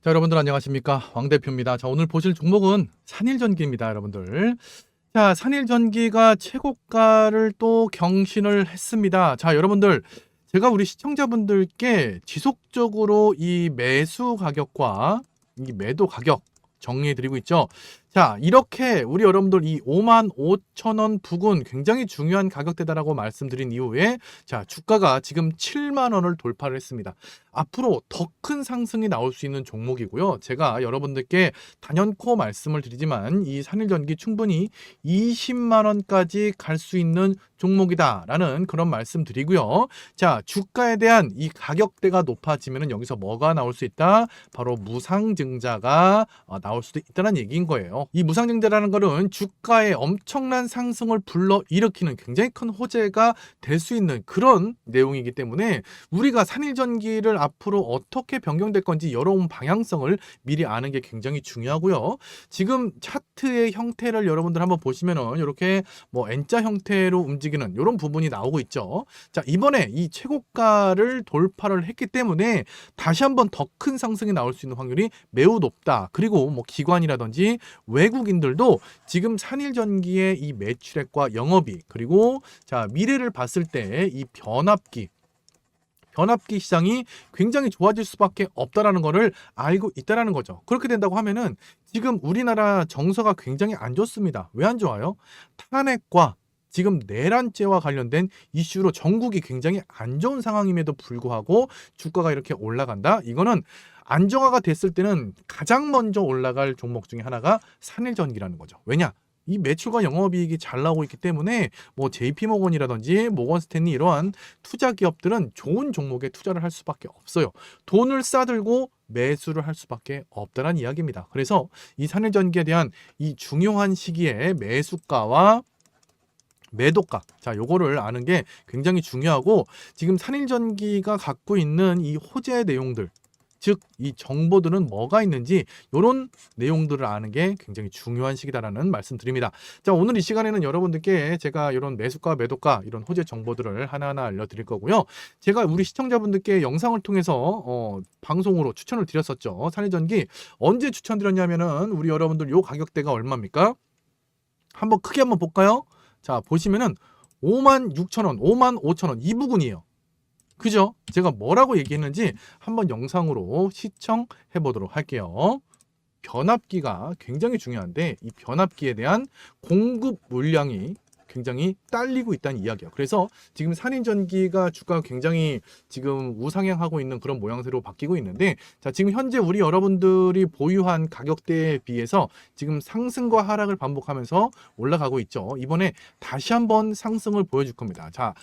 자, 여러분들 안녕하십니까? 왕 대표입니다. 자, 오늘 보실 종목은 산일전기입니다, 여러분들. 자, 산일전기가 최고가를 또 경신을 했습니다. 자, 여러분들 제가 우리 시청자분들께 지속적으로 이 매수 가격과 이 매도 가격 정리해 드리고 있죠. 자, 이렇게 우리 여러분들 이 5만 5천 원 부근 굉장히 중요한 가격대다라고 말씀드린 이후에 자, 주가가 지금 7만 원을 돌파를 했습니다. 앞으로 더 큰 상승이 나올 수 있는 종목이고요. 제가 여러분들께 단연코 말씀을 드리지만 이 산일전기 충분히 20만 원까지 갈 수 있는 종목이다라는 그런 말씀 드리고요. 자, 주가에 대한 이 가격대가 높아지면은 여기서 뭐가 나올 수 있다? 바로 무상증자가 어, 나올 수도 있다는 얘기인 거예요. 이 무상증자라는 거는 주가의 엄청난 상승을 불러 일으키는 굉장히 큰 호재가 될 수 있는 그런 내용이기 때문에 우리가 산일전기를 앞으로 어떻게 변경될 건지 여러 방향성을 미리 아는 게 굉장히 중요하고요. 지금 차트의 형태를 여러분들 한번 보시면은 이렇게 뭐 N자 형태로 움직이는 이런 부분이 나오고 있죠. 자, 이번에 이 최고가를 돌파를 했기 때문에 다시 한번 더 큰 상승이 나올 수 있는 확률이 매우 높다. 그리고 뭐 기관이라든지 외국인들도 지금 산일전기의 이 매출액과 영업이익 그리고 자, 미래를 봤을 때 이 변압기 변압기 시장이 굉장히 좋아질 수밖에 없다라는 거를 알고 있다라는 거죠. 그렇게 된다고 하면은 지금 우리나라 정서가 굉장히 안 좋습니다. 왜 안 좋아요? 탄핵과 지금 내란죄와 관련된 이슈로 전국이 굉장히 안 좋은 상황임에도 불구하고 주가가 이렇게 올라간다? 이거는 안정화가 됐을 때는 가장 먼저 올라갈 종목 중에 하나가 산일전기라는 거죠. 왜냐? 이 매출과 영업이익이 잘 나오고 있기 때문에 뭐 JP모건이라든지 모건스탠리 이러한 투자 기업들은 좋은 종목에 투자를 할 수밖에 없어요. 돈을 싸들고 매수를 할 수밖에 없다는 이야기입니다. 그래서 이 산일전기에 대한 이 중요한 시기에 매수가와 매도가. 자, 요거를 아는 게 굉장히 중요하고 지금 산일전기가 갖고 있는 이 호재 내용들 즉 이 정보들은 뭐가 있는지 이런 내용들을 아는 게 굉장히 중요한 시기다라는 말씀드립니다. 자 오늘 이 시간에는 여러분들께 제가 이런 매수가 매도가 이런 호재 정보들을 하나하나 알려드릴 거고요. 제가 우리 시청자분들께 영상을 통해서 어, 방송으로 추천을 드렸었죠. 산일전기 언제 추천드렸냐면은 우리 여러분들 요 가격대가 얼마입니까? 한번 크게 한번 볼까요? 자 보시면은 5만 6천 원, 5만 5천 원 이 부분이에요. 그죠? 제가 뭐라고 얘기했는지 한번 영상으로 시청해 보도록 할게요. 변압기가 굉장히 중요한데 이 변압기에 대한 공급 물량이 굉장히 딸리고 있다는 이야기예요. 그래서 지금 산인전기가 주가가 굉장히 지금 우상향하고 있는 그런 모양새로 바뀌고 있는데 자 지금 현재 우리 여러분들이 보유한 가격대에 비해서 지금 상승과 하락을 반복하면서 올라가고 있죠. 이번에 다시 한번 상승을 보여줄 겁니다. 자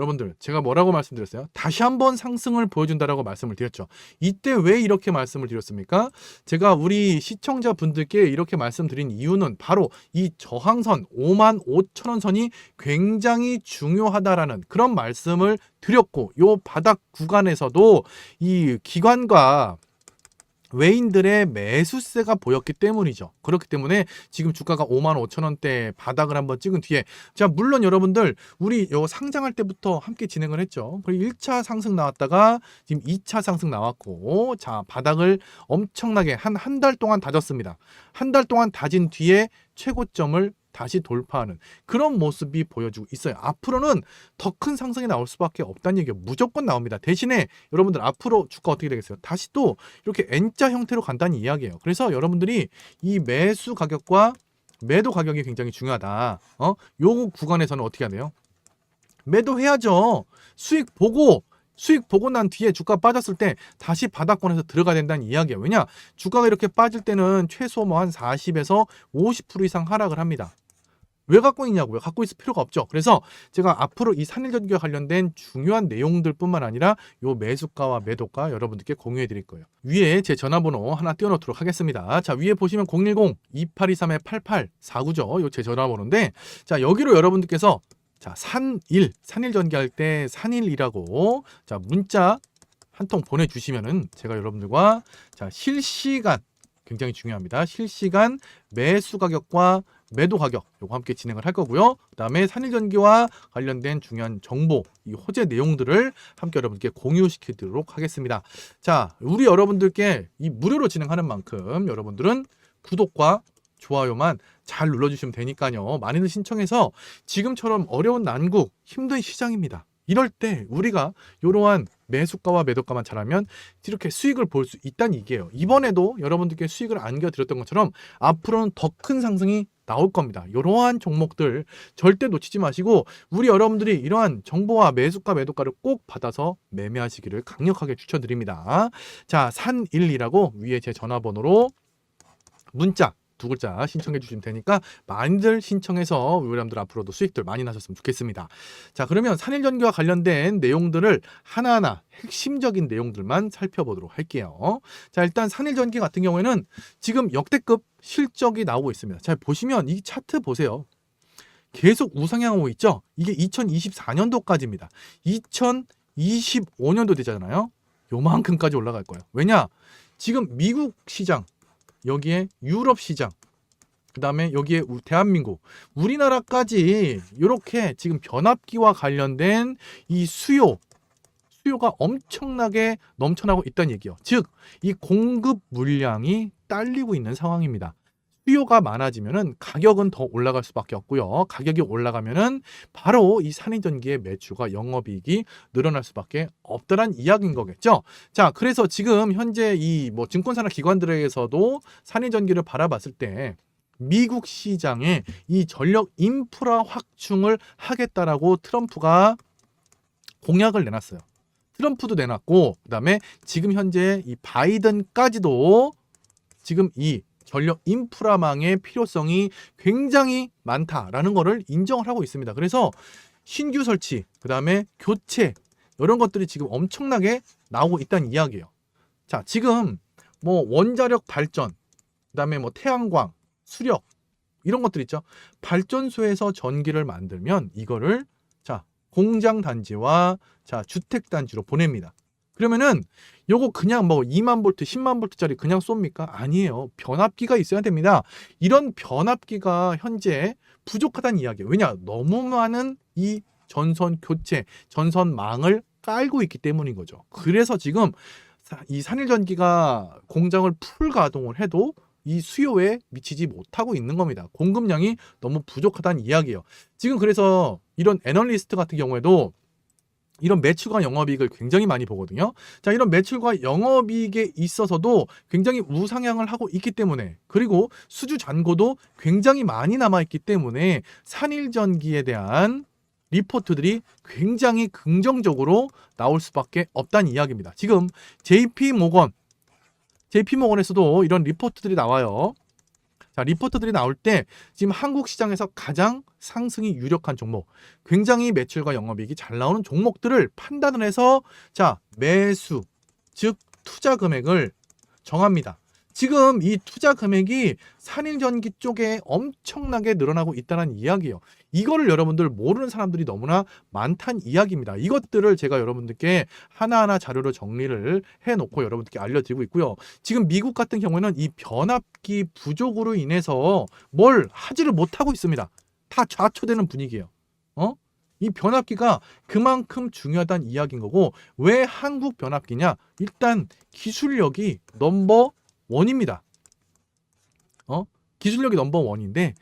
여러분들 제가 뭐라고 말씀드렸어요? 다시 한번 상승을 보여준다라고 말씀을 드렸죠. 이때 왜 이렇게 말씀을 드렸습니까? 제가 우리 시청자분들께 이렇게 말씀드린 이유는 바로 이 저항선 5만 5천 원 선이 굉장히 중요하다라는 그런 말씀을 드렸고 요 바닥 구간에서도 이 기관과 외인들의 매수세가 보였기 때문이죠. 그렇기 때문에 지금 주가가 5만 5천 원대 바닥을 한번 찍은 뒤에 자 물론 여러분들 우리 요 상장할 때부터 함께 진행을 했죠. 그리고 1차 상승 나왔다가 지금 2차 상승 나왔고 자 바닥을 엄청나게 한 한 달 동안 다졌습니다. 한 달 동안 다진 뒤에 최고점을 다시 돌파하는 그런 모습이 보여주고 있어요. 앞으로는 더 큰 상승이 나올 수밖에 없다는 얘기가 무조건 나옵니다. 대신에 여러분들 앞으로 주가 어떻게 되겠어요? 다시 또 이렇게 N자 형태로 간다는 이야기예요. 그래서 여러분들이 이 매수 가격과 매도 가격이 굉장히 중요하다. 어? 요 구간에서는 어떻게 돼요? 매도해야죠. 수익 보고 수익 보고 난 뒤에 주가 빠졌을 때 다시 바닥권에서 들어가야 된다는 이야기예요. 왜냐? 주가가 이렇게 빠질 때는 최소 뭐 한 40에서 50% 이상 하락을 합니다. 왜 갖고 있냐고요? 갖고 있을 필요가 없죠. 그래서 제가 앞으로 이 산일전기와 관련된 중요한 내용들뿐만 아니라 요 매수가와 매도가 여러분들께 공유해 드릴 거예요. 위에 제 전화번호 하나 띄워놓도록 하겠습니다. 자 위에 보시면 010-2823-8849죠. 요 제 전화번호인데 자 여기로 여러분들께서 자 산일 산일 전기할 때 산일이라고 자 문자 한 통 보내주시면은 제가 여러분들과 자 실시간 굉장히 중요합니다. 실시간 매수 가격과 매도 가격 요거 함께 진행을 할 거고요. 그다음에 산일전기와 관련된 중요한 정보, 이 호재 내용들을 함께 여러분께 공유시키도록 하겠습니다. 자, 우리 여러분들께 이 무료로 진행하는 만큼 여러분들은 구독과 좋아요만 잘 눌러주시면 되니까요. 많이들 신청해서 지금처럼 어려운 난국, 힘든 시장입니다. 이럴 때 우리가 이러한 매수가와 매도가만 잘하면 이렇게 수익을 볼 수 있다는 얘기예요. 이번에도 여러분들께 수익을 안겨드렸던 것처럼 앞으로는 더 큰 상승이 나올 겁니다. 이러한 종목들 절대 놓치지 마시고 우리 여러분들이 이러한 정보와 매수가 매도가를 꼭 받아서 매매하시기를 강력하게 추천드립니다. 자, 산일이라고 위에 제 전화번호로 문자 두 글자 신청해 주시면 되니까 많이들 신청해서 우리 여러분들 앞으로도 수익들 많이 나셨으면 좋겠습니다. 자, 그러면 산일전기와 관련된 내용들을 하나하나 핵심적인 내용들만 살펴보도록 할게요. 자, 일단 산일전기 같은 경우에는 지금 역대급 실적이 나오고 있습니다. 자, 보시면 이 차트 보세요. 계속 우상향하고 있죠? 이게 2024년도까지입니다. 2025년도 되잖아요. 요만큼까지 올라갈 거예요. 왜냐? 지금 미국 시장, 여기에 유럽 시장, 그 다음에 여기에 우- 대한민국, 우리나라까지 이렇게 지금 변압기와 관련된 이 수요, 수요가 엄청나게 넘쳐나고 있다는 얘기요. 즉, 이 공급 물량이 딸리고 있는 상황입니다. 수요가 많아지면은 가격은 더 올라갈 수밖에 없고요. 가격이 올라가면은 바로 이 산인전기의 매출과 영업이익이 늘어날 수밖에 없다란 이야기인 거겠죠. 자, 그래서 지금 현재 이 뭐 증권사나 기관들에서도 산인전기를 바라봤을 때 미국 시장에 이 전력 인프라 확충을 하겠다라고 트럼프가 공약을 내놨어요. 트럼프도 내놨고 그다음에 지금 현재 이 바이든까지도 지금 이 전력 인프라망의 필요성이 굉장히 많다라는 거를 인정을 하고 있습니다. 그래서 신규 설치, 그다음에 교체 이런 것들이 지금 엄청나게 나오고 있다는 이야기예요. 자, 지금 뭐 원자력 발전, 그다음에 뭐 태양광, 수력 이런 것들 있죠. 발전소에서 전기를 만들면 이거를 자, 공장 단지와 자, 주택 단지로 보냅니다. 그러면은 요거 그냥 뭐 2만 볼트, 10만 볼트짜리 그냥 쏩니까? 아니에요. 변압기가 있어야 됩니다. 이런 변압기가 현재 부족하다는 이야기예요. 왜냐? 너무 많은 이 전선 교체, 전선망을 깔고 있기 때문인 거죠. 그래서 지금 사- 이 산일전기가 공장을 풀 가동을 해도 이 수요에 미치지 못하고 있는 겁니다. 공급량이 너무 부족하다는 이야기예요. 지금 그래서 이런 애널리스트 같은 경우에도 이런 매출과 영업이익을 굉장히 많이 보거든요. 자, 이런 매출과 영업이익에 있어서도 굉장히 우상향을 하고 있기 때문에 그리고 수주 잔고도 굉장히 많이 남아 있기 때문에 산일전기에 대한 리포트들이 굉장히 긍정적으로 나올 수밖에 없다는 이야기입니다. 지금 JP 모건 JP 모건에서도 이런 리포트들이 나와요. 자, 리포트들이 나올 때 지금 한국 시장에서 가장 상승이 유력한 종목, 굉장히 매출과 영업이익이 잘 나오는 종목들을 판단을 해서 자, 매수, 즉 투자 금액을 정합니다. 지금 이 투자 금액이 산일전기 쪽에 엄청나게 늘어나고 있다는 이야기예요. 이거를 여러분들 모르는 사람들이 너무나 많다는 이야기입니다. 이것들을 제가 여러분들께 하나하나 자료로 정리를 해놓고 여러분들께 알려드리고 있고요. 지금 미국 같은 경우에는 이 변압기 부족으로 인해서 뭘 하지를 못하고 있습니다. 다 좌초되는 분위기예요. 어? 이 변압기가 그만큼 중요하다는 이야기인 거고 왜 한국 변압기냐? 일단 기술력이 넘버 원입니다. 어? 기술력이 넘버 원인데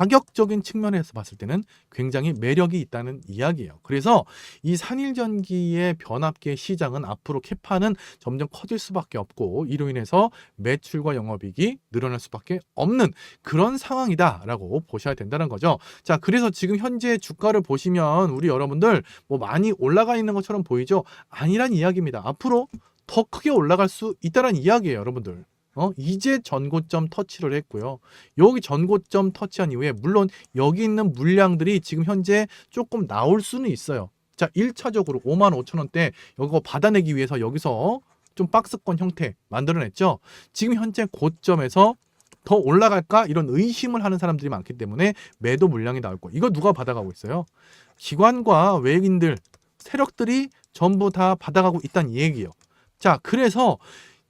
가격적인 측면에서 봤을 때는 굉장히 매력이 있다는 이야기예요. 그래서 이 산일전기의 변압기의 시장은 앞으로 캐파는 점점 커질 수밖에 없고 이로 인해서 매출과 영업이익이 늘어날 수밖에 없는 그런 상황이다라고 보셔야 된다는 거죠. 자, 그래서 지금 현재 주가를 보시면 우리 여러분들 뭐 많이 올라가 있는 것처럼 보이죠? 아니란 이야기입니다. 앞으로 더 크게 올라갈 수 있다는 이야기예요, 여러분들. 어, 이제 전고점 터치를 했고요. 여기 전고점 터치한 이후에 물론 여기 있는 물량들이 지금 현재 조금 나올 수는 있어요. 자, 1차적으로 5만 5천 원대 이거 받아내기 위해서 여기서 좀 박스권 형태 만들어냈죠. 지금 현재 고점에서 더 올라갈까 이런 의심을 하는 사람들이 많기 때문에 매도 물량이 나올 거예요. 이거 누가 받아가고 있어요? 기관과 외국인들 세력들이 전부 다 받아가고 있다는 얘기예요. 자, 그래서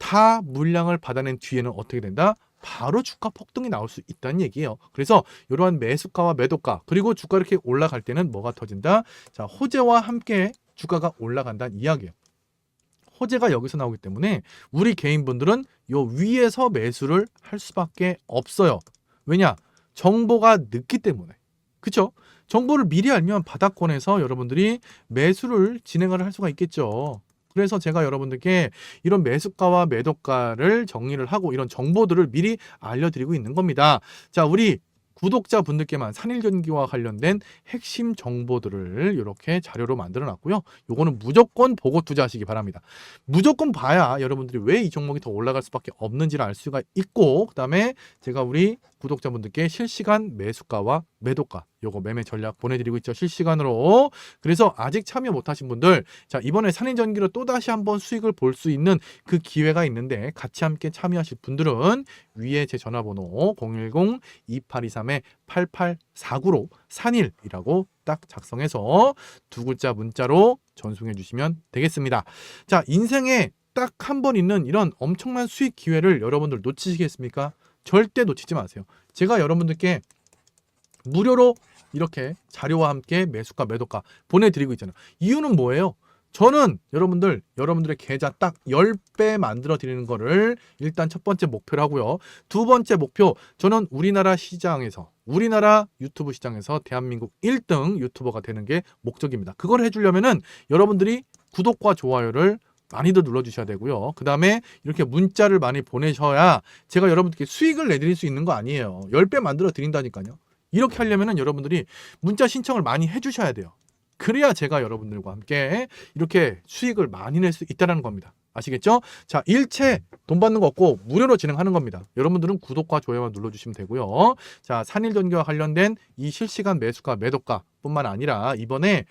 다 물량을 받아낸 뒤에는 어떻게 된다? 바로 주가 폭등이 나올 수 있다는 얘기예요. 그래서 이러한 매수가와 매도가 그리고 주가 이렇게 올라갈 때는 뭐가 터진다? 자 호재와 함께 주가가 올라간다는 이야기예요. 호재가 여기서 나오기 때문에 우리 개인분들은 요 위에서 매수를 할 수밖에 없어요. 왜냐? 정보가 늦기 때문에. 그쵸? 정보를 미리 알면 바닥권에서 여러분들이 매수를 진행을 할 수가 있겠죠. 그래서 제가 여러분들께 이런 매수가와 매도가를 정리를 하고 이런 정보들을 미리 알려드리고 있는 겁니다. 자, 우리 구독자분들께만 산일전기와 관련된 핵심 정보들을 이렇게 자료로 만들어 놨고요. 요거는 무조건 보고 투자하시기 바랍니다. 무조건 봐야 여러분들이 왜 이 종목이 더 올라갈 수밖에 없는지를 알 수가 있고 그다음에 제가 우리 구독자분들께 실시간 매수가와 매도가 요거 매매 전략 보내드리고 있죠 실시간으로 그래서 아직 참여 못하신 분들 자 이번에 산인전기로 또 다시 한번 수익을 볼 수 있는 그 기회가 있는데 같이 함께 참여하실 분들은 위에 제 전화번호 010-2823-8849로 산일이라고 딱 작성해서 두 글자 문자로 전송해 주시면 되겠습니다. 자 인생에 딱 한 번 있는 이런 엄청난 수익 기회를 여러분들 놓치시겠습니까? 절대 놓치지 마세요. 제가 여러분들께 무료로 이렇게 자료와 함께 매수가 매도가 보내드리고 있잖아요. 이유는 뭐예요? 저는 여러분들 여러분들의 계좌 딱 10배 만들어 드리는 거를 일단 첫 번째 목표로 하고요. 두 번째 목표 저는 우리나라 시장에서 우리나라 유튜브 시장에서 대한민국 1등 유튜버가 되는 게 목적입니다. 그걸 해주려면은 여러분들이 구독과 좋아요를 많이들 눌러주셔야 되고요. 그 다음에 이렇게 문자를 많이 보내셔야 제가 여러분들께 수익을 내드릴 수 있는 거 아니에요. 10배 만들어 드린다니까요. 이렇게 하려면은 여러분들이 문자 신청을 많이 해주셔야 돼요. 그래야 제가 여러분들과 함께 이렇게 수익을 많이 낼 수 있다는 겁니다. 아시겠죠? 자, 일체 돈 받는 거 없고 무료로 진행하는 겁니다. 여러분들은 구독과 좋아요만 눌러주시면 되고요. 자, 산일전기와 관련된 이 실시간 매수가 매도가 뿐만 아니라 이번에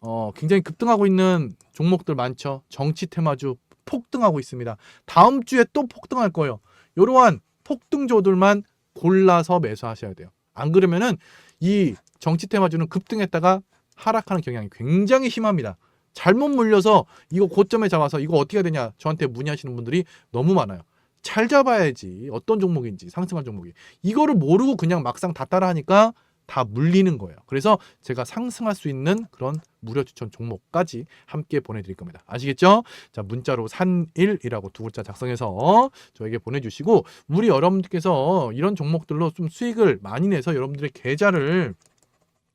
어, 굉장히 급등하고 있는 종목들 많죠. 정치 테마주 폭등하고 있습니다. 다음 주에 또 폭등할 거예요. 이러한 폭등조들만 골라서 매수하셔야 돼요. 안 그러면은 이 정치 테마주는 급등했다가 하락하는 경향이 굉장히 심합니다. 잘못 물려서 이거 고점에 잡아서 이거 어떻게 해야 되냐 저한테 문의하시는 분들이 너무 많아요. 잘 잡아야지 어떤 종목인지 상승할 종목이 이거를 모르고 그냥 막상 다 따라하니까 다 물리는 거예요. 그래서 제가 상승할 수 있는 그런 무료 추천 종목까지 함께 보내드릴 겁니다. 아시겠죠? 자 문자로 산일이라고 두 글자 작성해서 저에게 보내주시고 우리 여러분들께서 이런 종목들로 좀 수익을 많이 내서 여러분들의 계좌를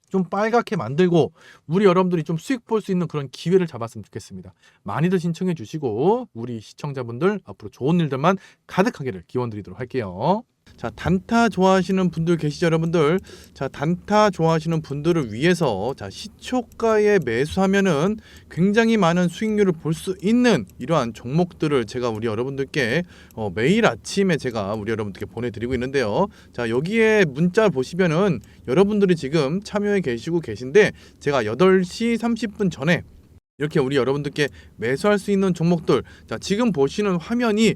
좀 빨갛게 만들고 우리 여러분들이 좀 수익 볼 수 있는 그런 기회를 잡았으면 좋겠습니다. 많이들 신청해 주시고 우리 시청자분들 앞으로 좋은 일들만 가득하기를 기원 드리도록 할게요. 자, 단타 좋아하시는 분들 계시죠, 여러분들? 자, 단타 좋아하시는 분들을 위해서 자, 시초가에 매수하면은 굉장히 많은 수익률을 볼 수 있는 이러한 종목들을 제가 우리 여러분들께 어, 매일 아침에 제가 우리 여러분들께 보내드리고 있는데요. 자, 여기에 문자 보시면은 여러분들이 지금 참여해 계시고 계신데 제가 8시 30분 전에 이렇게 우리 여러분들께 매수할 수 있는 종목들 자 지금 보시는 화면이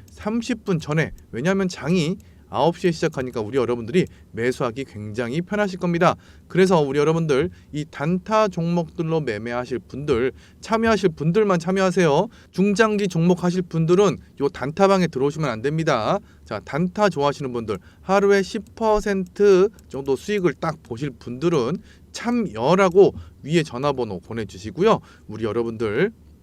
30분 전에 왜냐하면 장이 9시에 시작하니까 우리 여러분들이 매수하기 굉장히 편하실 겁니다. 그래서 우리 여러분들 이 단타 종목들로 매매하실 분들 참여하실 분들만 참여하세요. 중장기 종목 하실 분들은 요 단타방에 들어오시면 안 됩니다. 자, 단타 좋아하시는 분들 하루에 10% 정도 수익을 딱 보실 분들은 참여라고 위에 전화번호 보내주시고요. 우리 여러분들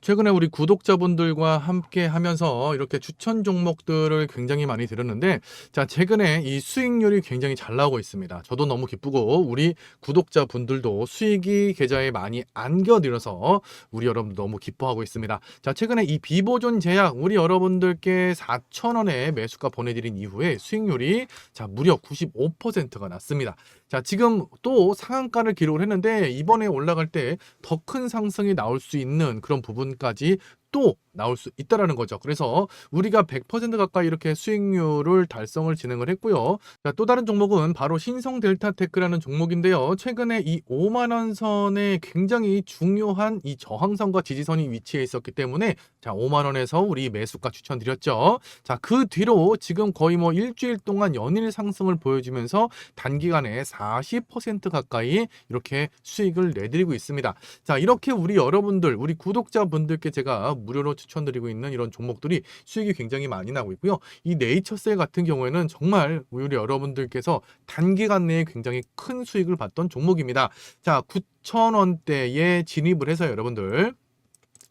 최근에 우리 구독자분들과 함께 하면서 이렇게 추천 종목들을 굉장히 많이 들었는데 자 최근에 이 수익률이 굉장히 잘 나오고 있습니다. 저도 너무 기쁘고 우리 구독자분들도 수익이 계좌에 많이 안겨들어서 우리 여러분 너무 기뻐하고 있습니다. 자 최근에 이 비보존 제약 우리 여러분들께 4,000원에 매수가 보내드린 이후에 수익률이 자 무려 95%가 났습니다. 자 지금 또 상한가를 기록을 했는데 이번에 올라갈 때 더 큰 상승이 나올 수 있는 그런 부분까지 또 나올 수 있다라는 거죠. 그래서 우리가 100% 가까이 이렇게 수익률을 달성을 진행을 했고요. 자, 또 다른 종목은 바로 신성 델타테크라는 종목인데요. 최근에 이 5만 원 선에 굉장히 중요한 이 저항선과 지지선이 위치해 있었기 때문에 자, 5만 원에서 우리 매수가 추천드렸죠. 자, 그 뒤로 지금 거의 뭐 일주일 동안 연일 상승을 보여주면서 단기간에 40% 가까이 이렇게 수익을 내드리고 있습니다. 자, 이렇게 우리 여러분들, 우리 구독자분들께 제가 무료로 추천드리고 있는 이런 종목들이 수익이 굉장히 많이 나고 있고요. 이 네이처셀 같은 경우에는 정말 우리 여러분들께서 단기간 내에 굉장히 큰 수익을 봤던 종목입니다. 자, 9,000원대에 진입을 해서 여러분들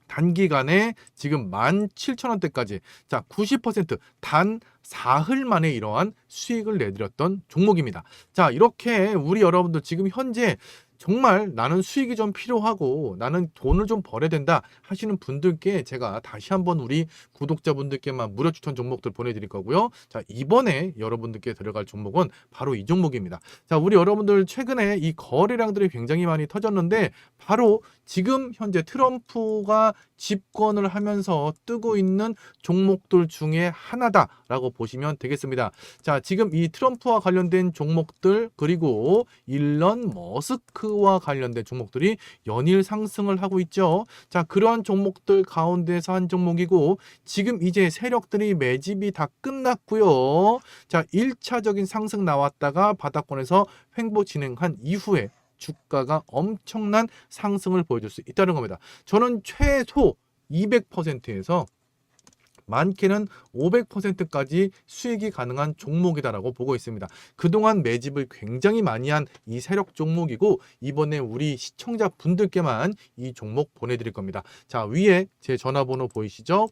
단기간에 지금 17,000원대까지 자, 90%단 사흘 만에 이러한 수익을 내드렸던 종목입니다. 자, 이렇게 우리 여러분들 지금 현재 정말 나는 수익이 좀 필요하고 나는 돈을 좀 벌어야 된다 하시는 분들께 제가 다시 한번 우리 구독자분들께만 무료 추천 종목들 보내드릴 거고요. 자, 이번에 여러분들께 들어갈 종목은 바로 이 종목입니다. 자, 우리 여러분들 최근에 이 거래량들이 굉장히 많이 터졌는데 바로 지금 현재 트럼프가 집권을 하면서 뜨고 있는 종목들 중에 하나다라고 보시면 되겠습니다. 자, 지금 이 트럼프와 관련된 종목들 그리고 일런 머스크와 관련된 종목들이 연일 상승을 하고 있죠. 자, 그러한 종목들 가운데서 한 종목이고 지금 이제 세력들이 매집이 다 끝났고요. 자, 1차적인 상승 나왔다가 바닥권에서 횡보 진행한 이후에 주가가 엄청난 상승을 보여줄 수 있다는 겁니다. 저는 최소 200%에서 많게는 500%까지 수익이 가능한 종목이다라고 보고 있습니다. 그동안 매집을 굉장히 많이 한 이 세력 종목이고 이번에 우리 시청자 분들께만 이 종목 보내드릴 겁니다. 자 위에 제 전화번호 보이시죠?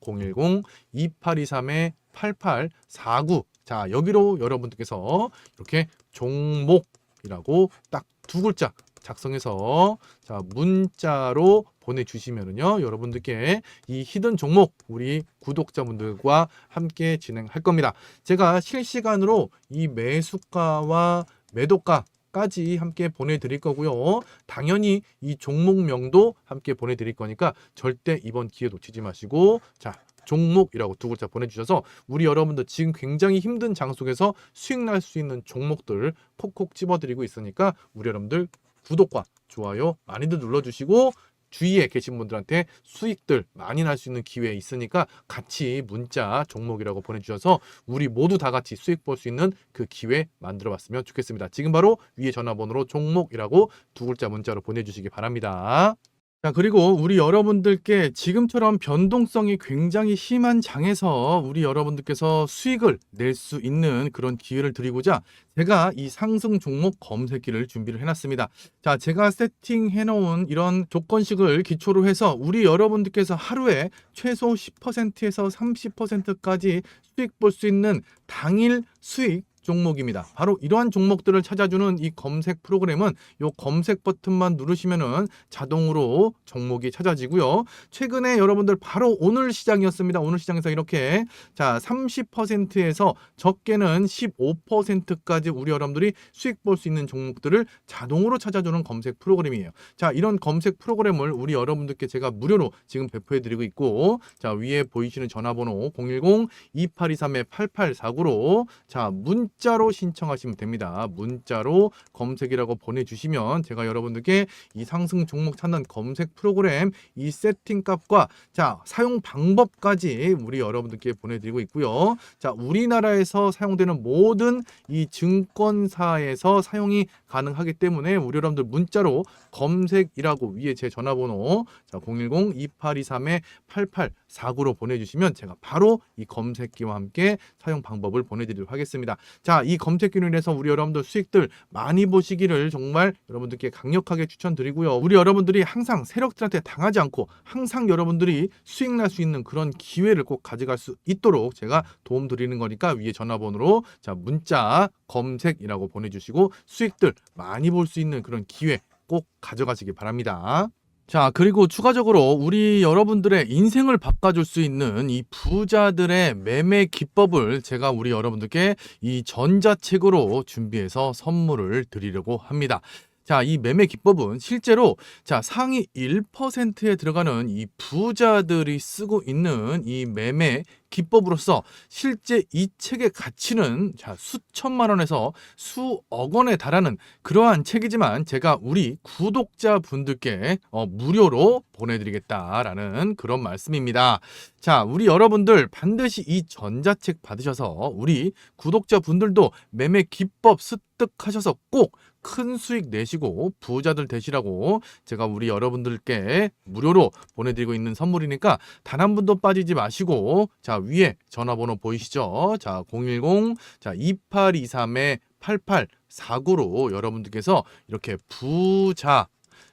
010-2823-8849 자 여기로 여러분들께서 이렇게 종목이라고 딱 두 글자 작성해서 자 문자로 보내주시면은요 여러분들께 이 히든 종목 우리 구독자분들과 함께 진행할 겁니다. 제가 실시간으로 이 매수가와 매도가 까지 함께 보내드릴 거고요. 당연히 이 종목명도 함께 보내드릴 거니까 절대 이번 기회 놓치지 마시고 자 종목이라고 두 글자 보내주셔서 우리 여러분들 지금 굉장히 힘든 장 속에서 수익 날 수 있는 종목들 콕콕 집어드리고 있으니까 우리 여러분들 구독과 좋아요 많이들 눌러주시고 주위에 계신 분들한테 수익들 많이 날 수 있는 기회 있으니까 같이 문자 종목이라고 보내주셔서 우리 모두 다 같이 수익 볼 수 있는 그 기회 만들어 봤으면 좋겠습니다. 지금 바로 위에 전화번호로 종목이라고 두 글자 문자로 보내주시기 바랍니다. 자, 그리고 우리 여러분들께 지금처럼 변동성이 굉장히 심한 장에서 우리 여러분들께서 수익을 낼 수 있는 그런 기회를 드리고자 제가 이 상승 종목 검색기를 준비를 해놨습니다. 자, 제가 세팅해 놓은 이런 조건식을 기초로 해서 우리 여러분들께서 하루에 최소 10%에서 30%까지 수익 볼 수 있는 당일 수익 종목입니다. 바로 이러한 종목들을 찾아주는 이 검색 프로그램은 요 검색 버튼만 누르시면은 자동으로 종목이 찾아지고요. 최근에 여러분들 바로 오늘 시장이었습니다. 오늘 시장에서 이렇게 자 30%에서 적게는 15%까지 우리 여러분들이 수익 볼 수 있는 종목들을 자동으로 찾아주는 검색 프로그램이에요. 자 이런 검색 프로그램을 우리 여러분들께 제가 무료로 지금 배포해 드리고 있고 자 위에 보이시는 전화번호 010 2823-8849로 자 문자로 신청하시면 됩니다. 문자로 검색이라고 보내주시면 제가 여러분들께 이 상승 종목 찾는 검색 프로그램 이 세팅 값과 자 사용 방법까지 우리 여러분들께 보내드리고 있고요. 자 우리나라에서 사용되는 모든 이 증권사에서 사용이 가능하기 때문에 우리 여러분들 문자로 검색이라고 위에 제 전화번호 자 010-2823-8849로 보내주시면 제가 바로 이 검색기와 함께 사용 방법을 보내드리도록 하겠습니다. 자, 이 검색기로 인해서 우리 여러분들 수익들 많이 보시기를 정말 여러분들께 강력하게 추천드리고요. 우리 여러분들이 항상 세력들한테 당하지 않고 항상 여러분들이 수익 날 수 있는 그런 기회를 꼭 가져갈 수 있도록 제가 도움 드리는 거니까 위에 전화번호로 자, 문자 검색이라고 보내주시고 수익들 많이 볼 수 있는 그런 기회 꼭 가져가시기 바랍니다. 자, 그리고 추가적으로 우리 여러분들의 인생을 바꿔줄 수 있는 이 부자들의 매매 기법을 제가 우리 여러분들께 이 전자책으로 준비해서 선물을 드리려고 합니다. 자, 이 매매 기법은 실제로 자, 상위 1%에 들어가는 이 부자들이 쓰고 있는 이 매매 기법으로서 실제 이 책의 가치는 자, 수천만 원에서 수억 원에 달하는 그러한 책이지만 제가 우리 구독자 분들께 어, 무료로 보내드리겠다라는 그런 말씀입니다. 자, 우리 여러분들 반드시 이 전자책 받으셔서 우리 구독자 분들도 매매 기법 습득하셔서 꼭 큰 수익 내시고 부자들 되시라고 제가 우리 여러분들께 무료로 보내드리고 있는 선물이니까 단 한 분도 빠지지 마시고 자 위에 전화번호 보이시죠? 자 010, 자 2823에 8849로 여러분들께서 이렇게 부자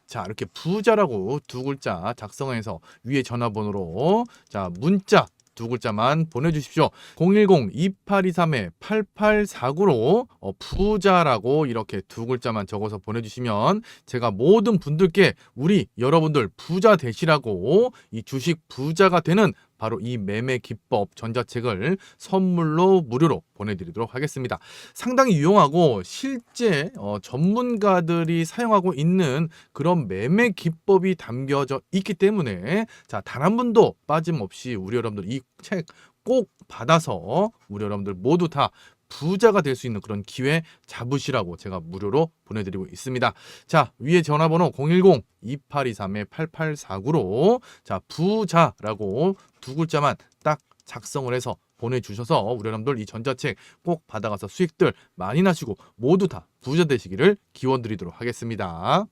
자 이렇게 부자라고 두 글자 작성해서 위에 전화번호로 자 문자 두 글자만 보내주십시오. 010-2823-8849로 어, 부자라고 이렇게 두 글자만 적어서 보내주시면 제가 모든 분들께 우리 여러분들 부자 되시라고 이 주식 부자가 되는 바로 이 매매 기법 전자책을 선물로 무료로 보내드리도록 하겠습니다. 상당히 유용하고 실제 어, 전문가들이 사용하고 있는 그런 매매 기법이 담겨져 있기 때문에 자단 한 분도 빠짐없이 우리 여러분들 이 책 꼭 받아서 우리 여러분들 모두 다 부자가 될 수 있는 그런 기회 잡으시라고 제가 무료로 보내드리고 있습니다. 자, 위에 전화번호 010-2823-8849로 자, 부자라고 두 글자만 딱 작성을 해서 보내주셔서 우리 여러분들 이 전자책 꼭 받아가서 수익들 많이 나시고 모두 다 부자 되시기를 기원 드리도록 하겠습니다.